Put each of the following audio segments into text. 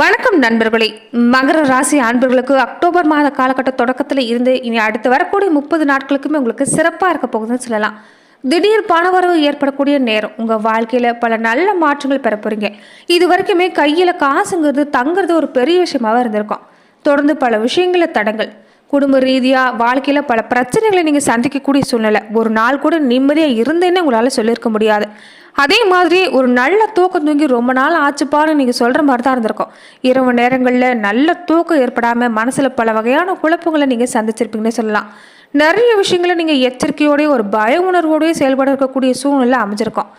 வணக்கம் நண்பர்களே. மகர ராசி அன்பர்களுக்கு அக்டோபர் மாத காலகட்ட தொடக்கத்தில் இருந்து இனி அடுத்து வரக்கூடிய முப்பது நாட்களுக்குமே உங்களுக்கு சிறப்பாக இருக்க போகுதுன்னு சொல்லலாம். திடீர் பணவரவு ஏற்படக்கூடிய நேரம். உங்கள் வாழ்க்கையில் பல நல்ல மாற்றங்கள் பெற போகிறீங்க இது வரைக்குமே கையில் காசுங்கிறது தங்குறது ஒரு பெரிய விஷயமாக இருந்திருக்கும். தொடர்ந்து பல விஷயங்களில் தடங்கள். குடும்ப ரீதியாக வாழ்க்கையில் பல பிரச்சனைகளை நீங்கள் சந்திக்கக்கூடிய சூழ்நிலை. ஒரு நாள் கூட நிம்மதியாக இருந்தேன்னு உங்களால் சொல்லியிருக்க முடியாது. அதே மாதிரி ஒரு நல்ல தூக்கம் தூங்கி ரொம்ப நாள் ஆச்சுப்பான்னு நீங்கள் சொல்கிற மாதிரி தான் இருந்திருக்கும். இரவு நேரங்களில் நல்ல தூக்கம் ஏற்படாமல் மனசில் பல வகையான குழப்பங்களை நீங்கள் சந்திச்சிருப்பீங்கன்னு சொல்லலாம். நிறைய விஷயங்களை நீங்கள் எச்சரிக்கையோடய ஒரு பய உணர்வோடய செயல்பட இருக்கக்கூடிய சூழ்நிலை அமைஞ்சிருக்கும்.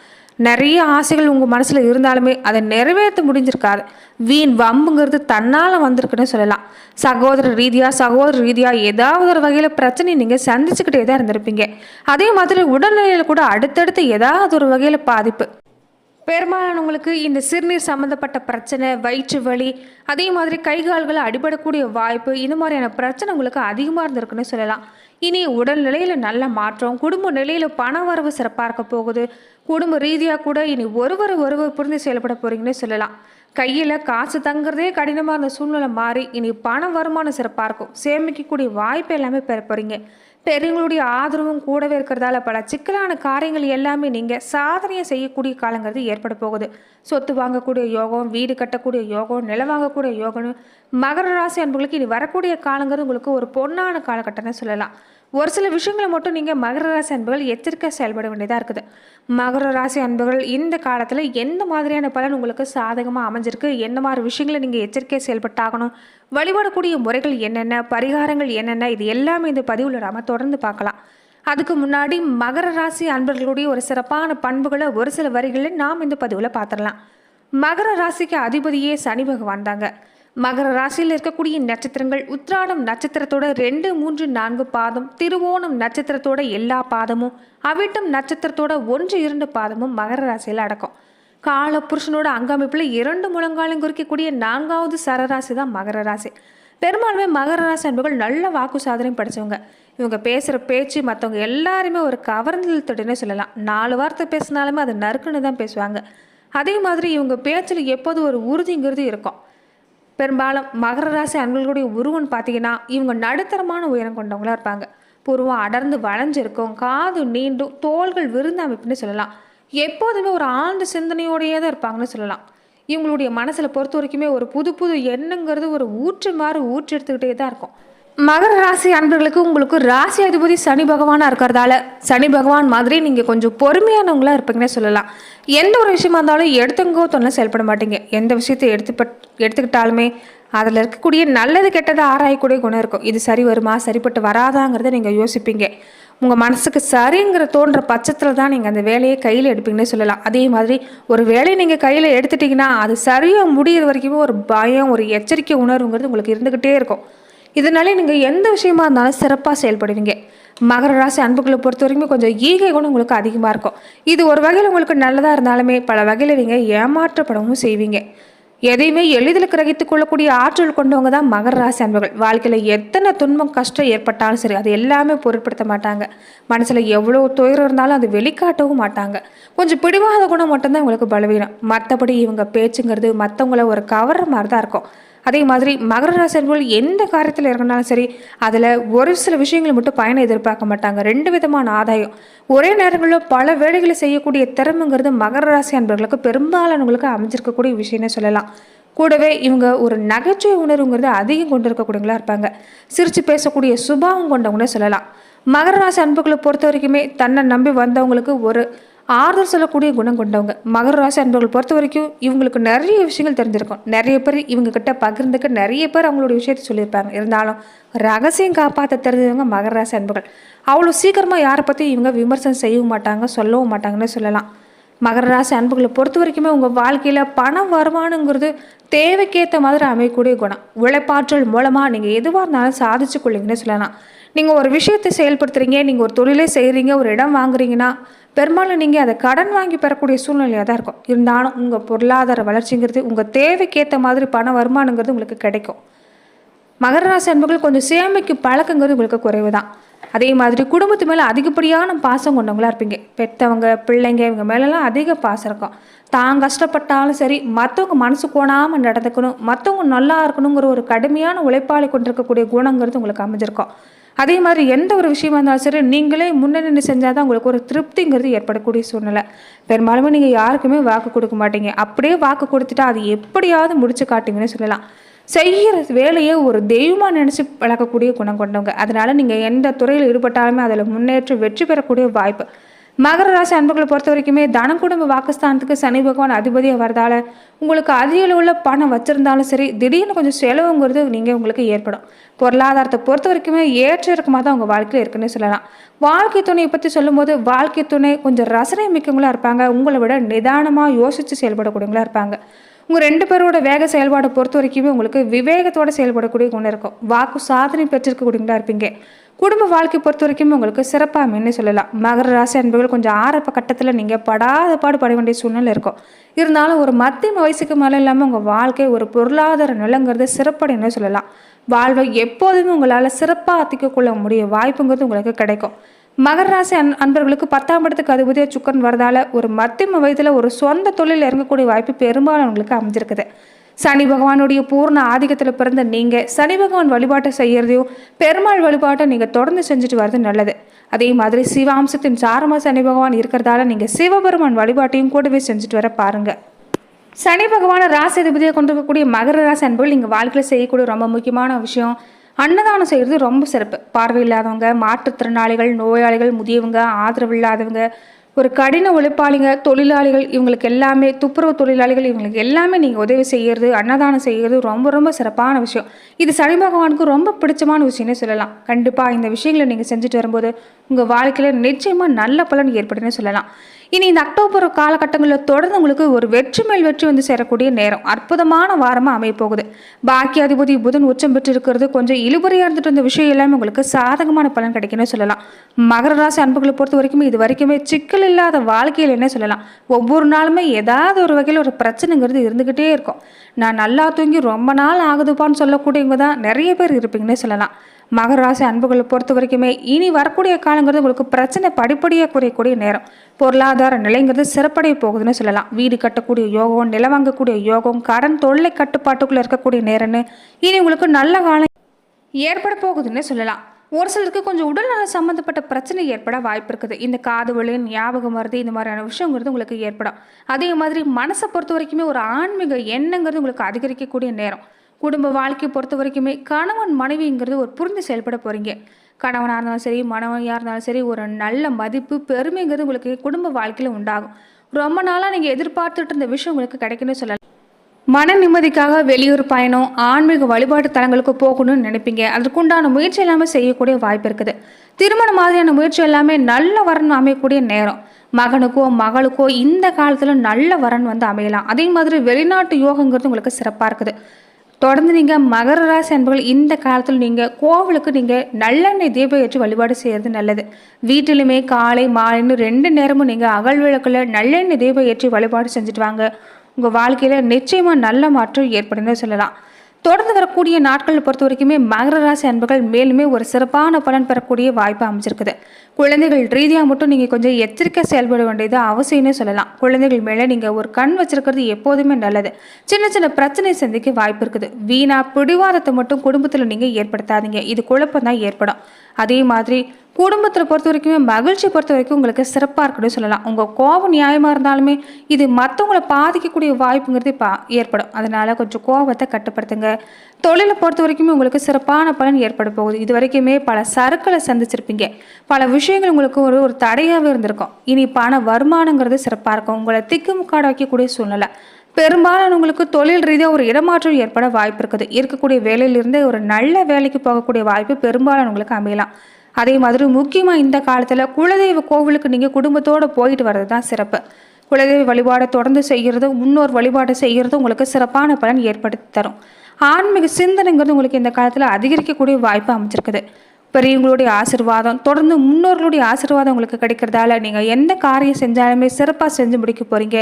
நிறைய ஆசைகள் உங்கள் மனசில் இருந்தாலுமே அதை நிறைவேற்ற முடிஞ்சிருக்காது. வீண் வம்புங்கிறது தன்னால் வந்திருக்குன்னு சொல்லலாம். சகோதர ரீதியாக சகோதர ரீதியாக ஏதாவது ஒரு வகையில் பிரச்சனை நீங்கள் சந்திச்சுக்கிட்டே தான் இருந்திருப்பீங்க. அதே மாதிரி உடல்நிலையில் கூட அடுத்தடுத்து ஏதாவது ஒரு வகையில் பாதிப்பு. பெரும்பாலானவங்களுக்கு இந்த சிறுநீர் சம்மந்தப்பட்ட பிரச்சனை வயிற்று வலி அதே மாதிரி கை கால்களை அடிபடக்கூடிய வாய்ப்பு இந்த மாதிரியான பிரச்சனை உங்களுக்கு அதிகமாக இருந்திருக்குன்னு சொல்லலாம். இனி உடல்நிலையில் நல்ல மாற்றம் குடும்ப நிலையில் பண வரவு சிறப்பாக இருக்க போகுது குடும்ப ரீதியாக கூட இனி ஒருவர் ஒருவர் புரிந்து செயல்பட போகிறீங்கன்னு சொல்லலாம். கையில் காசு தங்குறதே கடினமாக இருந்த சூழ்நிலை மாறி இனி பண வருமானம் சிறப்பாக இருக்கும். சேமிக்கக்கூடிய வாய்ப்பு எல்லாமே பெற போகிறீங்க பெரியவங்களுடைய ஆதரவும் கூடவே இருக்கிறதால பல சிக்கலான காரியங்கள் எல்லாமே நீங்கள் சாதனையை செய்யக்கூடிய காலங்கிறது ஏற்பட போகுது. சொத்து வாங்கக்கூடிய யோகம் வீடு கட்டக்கூடிய யோகம் நிலம் வாங்கக்கூடிய யோகம் மகர ராசி அன்புகளுக்கு இனி வரக்கூடிய காலங்கிறது உங்களுக்கு ஒரு பொன்னான காலகட்டம்னு சொல்லலாம். ஒரு சில விஷயங்களை மட்டும் நீங்கள் மகர ராசி அன்புகள் எச்சரிக்கை செயல்பட வேண்டியதாக இருக்குது. மகர ராசி அன்புகள் இந்த காலத்தில் எந்த மாதிரியான பலன் உங்களுக்கு சாதகமாக அமைஞ்சிருக்கு? என்ன மாதிரி விஷயங்களை நீங்கள் எச்சரிக்கை செயல்பட்டாகணும்? வழிபடக்கூடிய முறைகள் என்னென்ன? பரிகாரங்கள் என்னென்ன? இது எல்லாமே இந்த பதிவில் நாம தொடர்ந்து பார்க்கலாம். அதுக்கு முன்னாடி மகர ராசி அன்பர்களுடைய ஒரு சிறப்பான பண்புகளை ஒரு சில வரிகளில் நாம் இந்த பதிவில் பார்த்துடலாம். மகர ராசிக்கு அதிபதியே சனி பகவான் தாங்க. மகர ராசியில் இருக்கக்கூடிய நட்சத்திரங்கள் உத்ராடம் நட்சத்திரத்தோட ரெண்டு மூன்று நான்கு பாதம் திருவோணம் நட்சத்திரத்தோட எல்லா பாதமும் அவிட்டம் நட்சத்திரத்தோட ஒன்று இரண்டு பாதமும் மகர ராசியில் அடக்கும். கால புருஷனோட அங்கமைப்பில் இரண்டு முழங்காலும் குறிக்கக்கூடிய நான்காவது சரராசி தான் மகர ராசி. பெரும்பாலுமே மகர ராசி அன்புகள் நல்ல வாக்கு சாதனையும் படித்தவங்க இவங்க பேசுகிற பேச்சு மற்றவங்க எல்லாருமே ஒரு கவர்ந்தல் சொல்லலாம். நாலு வார்த்தை பேசினாலுமே அது நறுக்குன்னு தான் பேசுவாங்க. அதே மாதிரி இவங்க பேச்சில் எப்போதும் ஒரு உறுதிங்கிறது இருக்கும். பெரும்பாலும் மகர ராசி அன்பர்களுடைய உருவம் பார்த்தீங்கன்னா இவங்க நடுத்தரமான உயரம் கொண்டவங்களாக இருப்பாங்க. புருவம் அடர்ந்து வளைஞ்சிருக்கும் காது நீண்டும் தோள்கள் விருந்த அமைப்புன்னு சொல்லலாம். எப்போதுமே ஒரு ஆழ்ந்த சிந்தனையோடையே தான் இருப்பாங்கன்னு சொல்லலாம். இவங்களுடைய மனசில் பொறுத்த வரைக்குமே ஒரு புது புது எண்ணங்கிறது ஒரு ஊற்று மாதிரி ஊற்று எடுத்துக்கிட்டே தான் இருக்கும். மகர ராசி அன்பர்களுக்கு உங்களுக்கு ராசி அதிபதி சனி பகவானாக இருக்கிறதால சனி பகவான் மாதிரி நீங்கள் கொஞ்சம் பொறுமையானவங்களா இருப்பீங்கன்னே சொல்லலாம். எந்த ஒரு விஷயமா இருந்தாலும் எடுத்துங்கோ தொல்லை செயல்பட மாட்டீங்க. எந்த விஷயத்தை எடுத்து எடுத்துக்கிட்டாலுமே அதில் இருக்கக்கூடிய நல்லது கெட்டதை ஆராயக்கூடிய குணம் இருக்கும். இது சரி வருமா சரிப்பட்டு வராதாங்கிறத நீங்கள் யோசிப்பீங்க. உங்கள் மனசுக்கு சரிங்கிற தோன்ற பட்சத்தில் தான் நீங்கள் அந்த வேலையை கையில் எடுப்பீங்கன்னே சொல்லலாம். அதே மாதிரி ஒரு வேலையை நீங்கள் கையில் எடுத்துட்டிங்கன்னா அது சரியாக முடிகிற வரைக்குமே ஒரு பயம் ஒரு எச்சரிக்கை உணர்வுங்கிறது உங்களுக்கு இருந்துக்கிட்டே இருக்கும். இதனாலே நீங்கள் எந்த விஷயமா இருந்தாலும் சிறப்பாக செயல்படுவீங்க. மகர ராசி அன்புகளை பொறுத்த வரைக்கும் கொஞ்சம் ஈகை குணம் உங்களுக்கு அதிகமாக இருக்கும். இது ஒரு வகையில் உங்களுக்கு நல்லதாக இருந்தாலுமே பல வகையில் நீங்கள் ஏமாற்றப்படவும் செய்வீங்க. எதையுமே எளிதில் கிரகித்து கொள்ளக்கூடிய ஆற்றல் கொண்டவங்க தான் மகர ராசி அன்புகள். வாழ்க்கையில் எத்தனை துன்பம் கஷ்டம் ஏற்பட்டாலும் சரி அது எல்லாமே பொருட்படுத்த மாட்டாங்க. மனசில் எவ்வளோ துயரம் இருந்தாலும் அது வெளிக்காட்டவும் மாட்டாங்க. கொஞ்சம் பிடிவாத குணம் மட்டும்தான் உங்களுக்கு பலவீனம். மற்றபடி இவங்க பேச்சுங்கிறது மற்றவங்கள ஒரு கவர்ற மாதிரி தான் இருக்கும். அதே மாதிரி மகர ராசி அன்புகள் எந்த காரியத்தில் இறங்கினாலும் சரி அதில் ஒரு சில விஷயங்களை மட்டும் பயனை எதிர்பார்க்க மாட்டாங்க. ரெண்டு விதமான ஆதாயம். ஒரே நேரங்களில் பல வேலைகளை செய்யக்கூடிய திறமைங்கிறது மகர ராசி அன்பர்களுக்கு பெரும்பாலானவங்களுக்கு அமைஞ்சிருக்கக்கூடிய விஷயம்னு சொல்லலாம். கூடவே இவங்க ஒரு நகைச்சுவை உணர்வுங்கிறது அதிகம் கொண்டு இருக்கக்கூடியவங்களா இருப்பாங்க. சிரித்து பேசக்கூடிய சுபாவம் கொண்டவங்கன்னு சொல்லலாம். மகர ராசி அன்புகளை பொறுத்த வரைக்குமே தன்னை நம்பி வந்தவங்களுக்கு ஒரு ஆறுதல் சொல்லக்கூடிய குணம் கொண்டவங்க. மகர ராசி அன்பர்கள் பொறுத்த வரைக்கும் இவங்களுக்கு நிறைய விஷயங்கள் தெரிஞ்சிருக்கும். நிறைய பேர் இவங்க கிட்ட பகிர்ந்துக்க நிறைய பேர் அவங்களுடைய விஷயத்த சொல்லியிருப்பாங்க. இருந்தாலும் ரகசியம் காப்பாற்ற தெரிஞ்சவங்க மகர ராசி அன்பர்கள். அவ்வளோ சீக்கிரமாக யாரை பற்றி இவங்க விமர்சனம் செய்யவும் மாட்டாங்க சொல்லவும் மாட்டாங்கன்னு சொல்லலாம். மகர ராசி அன்புகளை பொறுத்த வரைக்குமே உங்கள் வாழ்க்கையில் பணம் வருமானங்கிறது தேவைக்கேற்ற மாதிரி அமையக்கூடிய குணம். உழைப்பாற்றல் மூலமாக நீங்கள் எதுவாக இருந்தாலும் சாதிச்சு கொள்ளிங்கன்னு சொல்லலாம். நீங்கள் ஒரு விஷயத்தை செயல்படுத்துறீங்க நீங்கள் ஒரு தொழிலே செய்கிறீங்க ஒரு இடம் வாங்குறீங்கன்னா பெரும்பாலும் நீங்கள் அதை கடன் வாங்கி பெறக்கூடிய சூழ்நிலையாக தான் இருக்கும். இருந்தாலும் உங்கள் பொருளாதார வளர்ச்சிங்கிறது உங்கள் தேவைக்கேற்ற மாதிரி பண வருமானங்கிறது உங்களுக்கு கிடைக்கும். மகர ராசி அன்புகள் கொஞ்சம் சேமிக்கும் பழக்கங்கிறது உங்களுக்கு குறைவு தான் அதே மாதிரி குடும்பத்து மேலே அதிகப்படியான பாசம் கொண்டவங்களா இருப்பீங்க. பெற்றவங்க பிள்ளைங்க இவங்க மேலெல்லாம் அதிக பாசம் இருக்கும். தான் கஷ்டப்பட்டாலும் சரி மற்றவங்க மனசு கோணாமல் நடந்துக்கணும் மற்றவங்க நல்லா இருக்கணுங்கிற ஒரு கடுமையான உழைப்பாளி கொண்டிருக்கக்கூடிய குணங்கிறது உங்களுக்கு அமைஞ்சிருக்கும். அதே மாதிரி எந்த ஒரு விஷயமா இருந்தாலும் சரி நீங்களே முன்னே செஞ்சால் தான் உங்களுக்கு ஒரு திருப்திங்கிறது ஏற்படக்கூடிய சூழ்நிலை. பெரும்பாலுமே நீங்கள் யாருக்குமே வாக்கு கொடுக்க மாட்டீங்க. அப்படியே வாக்கு கொடுத்துட்டா அது எப்படியாவது முடிச்சு காட்டுங்கன்னு சொல்லலாம். செய்கிற வேலையை ஒரு தெய்வமாக நினச்சி பழக்கக்கூடிய குணம் கொண்டவங்க. அதனால் நீங்கள் எந்த துறையில் ஈடுபட்டாலுமே அதில் முன்னேற்றம் வெற்றி பெறக்கூடிய வாய்ப்பு. மகர ராசி அன்பர்களை பொறுத்த வரைக்குமே தன குடும்ப வாக்குஸ்தானத்துக்கு சனி பகவான் அதிபதியாக வரதால உங்களுக்கு அதிக அளவில் பணம் வச்சுருந்தாலும் சரி திடீர்னு கொஞ்சம் செலவுங்கிறது நீங்கள் உங்களுக்கு ஏற்படும். பொருளாதாரத்தை பொறுத்த வரைக்குமே ஏற்ற இருக்கமாக தான் உங்கள் வாழ்க்கையில் இருக்குன்னு சொல்லலாம். வாழ்க்கை துணையை பற்றி சொல்லும்போது வாழ்க்கை துணை கொஞ்சம் ரசனை மிக்கவங்களா இருப்பாங்க. உங்களை விட நிதானமாக யோசித்து செயல்படக்கூடியவங்களா இருப்பாங்க. உங்கள் ரெண்டு பேரோட வேக செயல்பாடை பொறுத்த வரைக்குமே உங்களுக்கு விவேகத்தோட செயல்படக்கூடிய குணம் இருக்கும். வாக்கு சாதனை பெற்றிருக்கக்கூடியவங்களா இருப்பீங்க. குடும்ப வாழ்க்கை பொறுத்த வரைக்கும் உங்களுக்கு சிறப்பாக அமைன்னு சொல்லலாம். மகர ராசி அன்பர்கள் கொஞ்சம் ஆரம்ப கட்டத்தில் நீங்கள் படாத பாடு பட வேண்டிய சூழ்நிலை இருக்கும். இருந்தாலும் ஒரு மத்தியம வயசுக்கு மேலே இல்லாமல் உங்கள் வாழ்க்கை ஒரு பொருளாதார நிலங்கிறது சிறப்படைன்னு சொல்லலாம். வாழ்வை எப்போதுமே உங்களால் சிறப்பாக அத்திக்கொள்ள முடிய வாய்ப்புங்கிறது உங்களுக்கு கிடைக்கும். மகர ராசி அன் அன்பர்களுக்கு பத்தாம் இடத்துக்கு அதிபதிய சுக்கரன் வரதால ஒரு மத்தியம வயதில் ஒரு சொந்த தொழில் இறங்கக்கூடிய வாய்ப்பு பெரும்பாலும் அவங்களுக்கு அமைஞ்சிருக்குது. சனி பகவானுடைய பூர்ண ஆதிக்கத்தில் பிறந்த நீங்கள் சனி பகவான் வழிபாட்டை செய்கிறதையும் பெருமாள் வழிபாட்டை நீங்கள் தொடர்ந்து செஞ்சுட்டு வர்றது நல்லது. அதே மாதிரி சிவாம்சத்தின் சாரமாக சனி பகவான் இருக்கிறதால நீங்கள் சிவபெருமான் வழிபாட்டையும் கூடவே செஞ்சுட்டு வர பாருங்க. சனி பகவான ராசி அதிபதியை கொண்டிருக்கக்கூடிய மகர ராசி அன்பர்கள் நீங்கள் வாழ்க்கையில் செய்யக்கூடிய ரொம்ப முக்கியமான விஷயம் அன்னதானம் செய்கிறது ரொம்ப சிறப்பு. பார்வையில்லாதவங்க மாற்றுத்திறனாளிகள் நோயாளிகள் முதியவங்க ஆதரவு இல்லாதவங்க ஒரு கடின உழைப்பாளிங்க தொழிலாளிகள் இவங்களுக்கு எல்லாமே துப்புரவு தொழிலாளிகள் இவங்களுக்கு எல்லாமே நீங்கள் உதவி செய்கிறது அன்னதானம் செய்கிறது ரொம்ப ரொம்ப சிறப்பான விஷயம். இது சனி பகவானுக்கு ரொம்ப பிடிச்சமான விஷயம்னே சொல்லலாம். கண்டிப்பாக இந்த விஷயங்களை நீங்கள் செஞ்சுட்டு வரும்போது உங்கள் வாழ்க்கையில் நிச்சயமாக நல்ல பலன் ஏற்படுன்னு சொல்லலாம். இனி இந்த அக்டோபர் காலகட்டங்களில் தொடர்ந்து உங்களுக்கு ஒரு வெற்றி மேல் வெற்றி வந்து சேரக்கூடிய நேரம் அற்புதமான வாரமாக அமையப்போகுது. பாக்கி அதிபதி புதன் உச்சம் பெற்று இருக்கிறது கொஞ்சம் இழுபறியாக இருந்துட்டு வந்த விஷயம் எல்லாமே உங்களுக்கு சாதகமான பலன் கிடைக்கும்னு சொல்லலாம். மகர ராசி அன்புகளை பொறுத்த வரைக்கும் இது வரைக்குமே சிக்கல் இல்லாத வாழ்க்கையில் என்ன சொல்லலாம்? ஒவ்வொரு நாளுமே ஏதாவது ஒரு வகையில் ஒரு பிரச்சனைங்கிறது இருந்துக்கிட்டே இருக்கும். நான் நல்லா தூங்கி ரொம்ப நாள் ஆகுதுப்பான்னு சொல்லக்கூடியவங்க தான் நிறைய பேர் இருப்பீங்கன்னே சொல்லலாம். மகர ராசி அன்புகளை பொறுத்த வரைக்குமே இனி வரக்கூடிய காலங்கிறது உங்களுக்கு பிரச்சனை படிப்படியாக குறையக்கூடிய நேரம். பொருளாதார நிலைங்கிறது சிறப்படைய போகுதுன்னு சொல்லலாம். வீடு கட்டக்கூடிய யோகம் நில வாங்கக்கூடிய யோகம் கடன் தொல்லை கட்டுப்பாட்டுக்குள்ளே இருக்கக்கூடிய நேரம்னு இனி உங்களுக்கு நல்ல காலம் ஏற்பட போகுதுன்னு சொல்லலாம். ஒரு சிலருக்கு கொஞ்சம் உடல்நல சம்மந்தப்பட்ட பிரச்சனை ஏற்பட வாய்ப்பு இருக்குது. இந்த காது வலி ஞாபகம் வருது இந்த மாதிரியான விஷயங்கிறது உங்களுக்கு ஏற்படும். அதே மாதிரி மனசை பொறுத்த வரைக்குமே ஒரு ஆன்மீக எண்ணங்கிறது உங்களுக்கு அதிகரிக்கக்கூடிய நேரம். குடும்ப வாழ்க்கையை பொறுத்த வரைக்குமே கணவன் மனைவிங்கிறது ஒரு புரிந்து செயல்பட போகிறீங்க கணவனாக இருந்தாலும் சரி மனைவியாக இருந்தாலும் சரி ஒரு நல்ல மதிப்பு பெருமைங்கிறது உங்களுக்கு குடும்ப வாழ்க்கையில் உண்டாகும். ரொம்ப நாளாக நீங்கள் எதிர்பார்த்துட்டு இருந்த விஷயம் உங்களுக்கு கிடைக்குன்னு சொல்லலாம். மன நிம்மதிக்காக வெளியூர் பயணம் ஆன்மீக வழிபாட்டு தலங்களுக்கு போகணும்னு நினைப்பீங்க. அதற்குண்டான முயற்சி எல்லாமே செய்யக்கூடிய வாய்ப்பு இருக்குது. திருமணம் மாதிரியான முயற்சி எல்லாமே நல்ல வரன் அமையக்கூடிய நேரம். மகனுக்கோ மகளுக்கோ இந்த காலத்தில் நல்ல வரன் வந்து அமையலாம். அதே மாதிரி வெளிநாட்டு யோகங்கிறது உங்களுக்கு சிறப்பாக இருக்குது. தொடர்ந்து நீங்கள் மகர ராசி அன்பர்கள் இந்த காலத்தில் நீங்கள் கோவிலுக்கு நீங்கள் நல்லெண்ணெய் தீபம் ஏற்றி வழிபாடு செய்கிறது நல்லது. வீட்டிலுமே காலை மாலைன்னு ரெண்டு நேரமும் நீங்கள் அகல் விளக்கில் நல்லெண்ணெய் தீபம் ஏற்றி வழிபாடு செஞ்சுட்டு வாங்க. உங்கள் வாழ்க்கையில் நிச்சயமாக நல்ல மாற்றம் ஏற்படுன்னு சொல்லலாம். தொடர்ந்து வரக்கூடிய நாட்களை பொறுத்த வரைக்குமே மகர ராசி அன்பர்கள் மேலுமே ஒரு சிறப்பான பலன் பெறக்கூடிய வாய்ப்பு அமைச்சிருக்குது குழந்தைகள் ரீதியாக மட்டும் நீங்கள் கொஞ்சம் எச்சரிக்கை செயல்பட வேண்டியது அவசியம்னு சொல்லலாம். குழந்தைகள் மேலே நீங்கள் ஒரு கண் வச்சிருக்கிறது எப்போதுமே நல்லது. சின்ன சின்ன பிரச்சனை சந்திக்க வாய்ப்பு இருக்குது. வீணா பிடிவாதத்தை மட்டும் குடும்பத்தில் நீங்கள் ஏற்படுத்தாதீங்க. இது குழப்பம் தான் ஏற்படும். அதே மாதிரி குடும்பத்தில் பொறுத்த வரைக்குமே மகிழ்ச்சி பொறுத்த வரைக்கும் உங்களுக்கு சிறப்பாக இருக்குன்னு சொல்லலாம். உங்கள் கோபம் நியாயமாக இருந்தாலுமே இது மற்றவங்களை பாதிக்கக்கூடிய வாய்ப்புங்கிறது இப்போ ஏற்படும். அதனால் கொஞ்சம் கோபத்தை கட்டுப்படுத்துங்க. தொழிலை பொறுத்த வரைக்குமே உங்களுக்கு சிறப்பான பலன் ஏற்பட போகுது. இது வரைக்குமே பல சறுக்களை சந்திச்சிருப்பீங்க. பல விஷயங்கள் உங்களுக்கு ஒரு ஒரு தடையாகவே இருந்திருக்கும். இனி பண வருமானங்கிறது சிறப்பாக இருக்கும். உங்களை திக்குமுக்காட வைக்கக்கூடிய சூழ்நிலை. பெரும்பாலானவங்களுக்கு தொழில் ரீதியாக ஒரு இடமாற்றம் ஏற்பட வாய்ப்பு இருக்குது. இருக்கக்கூடிய வேலையிலிருந்து ஒரு நல்ல வேலைக்கு போகக்கூடிய வாய்ப்பு பெரும்பாலானவங்களுக்கு அமையலாம். அதே மாதிரி முக்கியமாக இந்த காலத்தில் குலதெய்வ கோவிலுக்கு நீங்கள் குடும்பத்தோடு போயிட்டு வர்றது தான் சிறப்பு. குலதெய்வ வழிபாடை தொடர்ந்து செய்கிறது முன்னோர் வழிபாடு செய்கிறது உங்களுக்கு சிறப்பான பலன் ஏற்படுத்தி தரும். ஆன்மீக சிந்தனைங்கிறது உங்களுக்கு இந்த காலத்தில் அதிகரிக்கக்கூடிய வாய்ப்பு அமைச்சிருக்குது பெரியவங்களுடைய ஆசிர்வாதம் தொடர்ந்து முன்னோர்களுடைய ஆசிர்வாதம் உங்களுக்கு கிடைக்கிறதால நீங்கள் எந்த காரியம் செஞ்சாலுமே சிறப்பாக செஞ்சு முடிக்க போகிறீங்க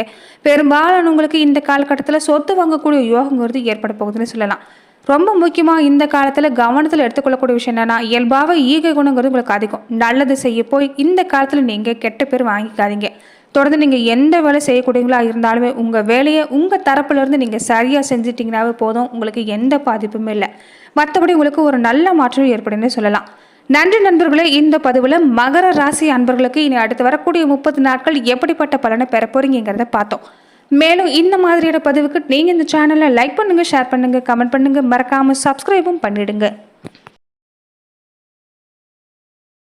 பெரும்பாலான உங்களுக்கு இந்த காலகட்டத்தில் சொத்து வாங்கக்கூடிய யோகங்கிறது ஏற்பட போகுதுன்னு சொல்லலாம். ரொம்ப முக்கியமாக இந்த காலத்தில் கவனத்தில் எடுத்துக்கொள்ளக்கூடிய விஷயம் என்னென்னா இயல்பாக ஈகை குணங்கிறது உங்களுக்கு அதிகம். நல்லது செய்ய போய் இந்த காலத்தில் நீங்கள் கெட்ட பேர் வாங்கிக்காதீங்க. தொடர்ந்து நீங்கள் எந்த வேலை செய்யக்கூடியங்களா இருந்தாலுமே உங்கள் வேலையை உங்கள் தரப்புலேருந்து நீங்கள் சரியாக செஞ்சிட்டிங்கனாவே போதும். உங்களுக்கு எந்த பாதிப்புமே இல்லை. மற்றபடி உங்களுக்கு ஒரு நல்ல மாற்றம் ஏற்படும்னு சொல்லலாம். நன்றி நண்பர்களே இந்த பதிவில் மகர ராசி அன்பர்களுக்கு இனி அடுத்து வரக்கூடிய முப்பது நாட்கள் எப்படிப்பட்ட பலனை பெற போறீங்கிறத பார்த்தோம். மேலும் இந்த மாதிரியான பதிவுக்கு நீங்கள் இந்த சேனலை லைக் பண்ணுங்கள் ஷேர் பண்ணுங்கள் கமெண்ட் பண்ணுங்கள் மறக்காமல் சப்ஸ்கிரைபும் பண்ணிடுங்க.